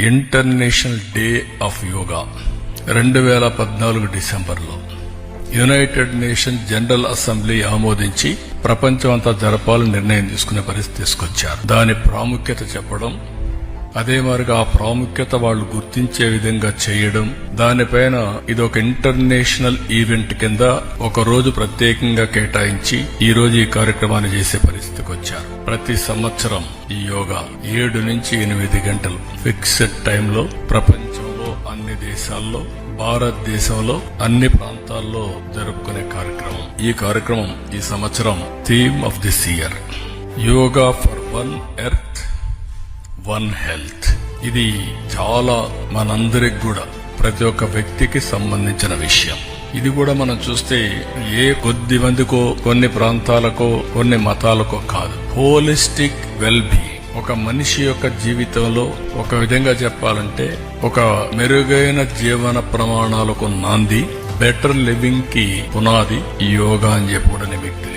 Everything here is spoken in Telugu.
ఇంటర్నేషనల్ డే ఆఫ్ యోగా రెండు వేల పద్నాలుగు డిసెంబర్లో. యునైటెడ్ నేషన్ జనరల్ అసెంబ్లీ ఆమోదించి ప్రపంచం అంతా జరపాలని నిర్ణయం తీసుకునే పరిస్థితి తీసుకొచ్చారు. దాని ప్రాముఖ్యత చెప్పడం అదే మరిగా ఆ ప్రాముఖ్యత వాళ్ళు గుర్తించే విధంగా చేయడం దానిపైన ఇది ఒక ఇంటర్నేషనల్ ఈవెంట్ కింద ఒక రోజు ప్రత్యేకంగా కేటాయించి ఈ రోజు ఈ కార్యక్రమాన్ని చేసే పరిస్థితికి వచ్చారు. ప్రతి సంవత్సరం ఈ యోగా ఏడు నుంచి ఎనిమిది గంటలు ఫిక్స్డ్ టైంలో ప్రపంచంలో అన్ని దేశాల్లో భారతదేశంలో అన్ని ప్రాంతాల్లో జరుపుకునే కార్యక్రమం. ఈ కార్యక్రమం ఈ సంవత్సరం theme of this year. Yoga for one earth one health. ఇది చాలా మనందరికి కూడా ప్రతి ఒక్క వ్యక్తికి సంబంధించిన విషయం. ఇది కూడా మనం చూస్తే ఏ కొద్ది మందికో కొన్ని ప్రాంతాలకో కొన్ని మతాలకో కాదు. హోలిస్టిక్ వెల్ బీయింగ్ ఒక మనిషి యొక్క జీవితంలో ఒక విధంగా చెప్పాలంటే ఒక మెరుగైన జీవన ప్రమాణాలకు నాంది బెటర్ లివింగ్కి పునాది ఈ యోగా అని చెప్పి కూడా నేను మీకు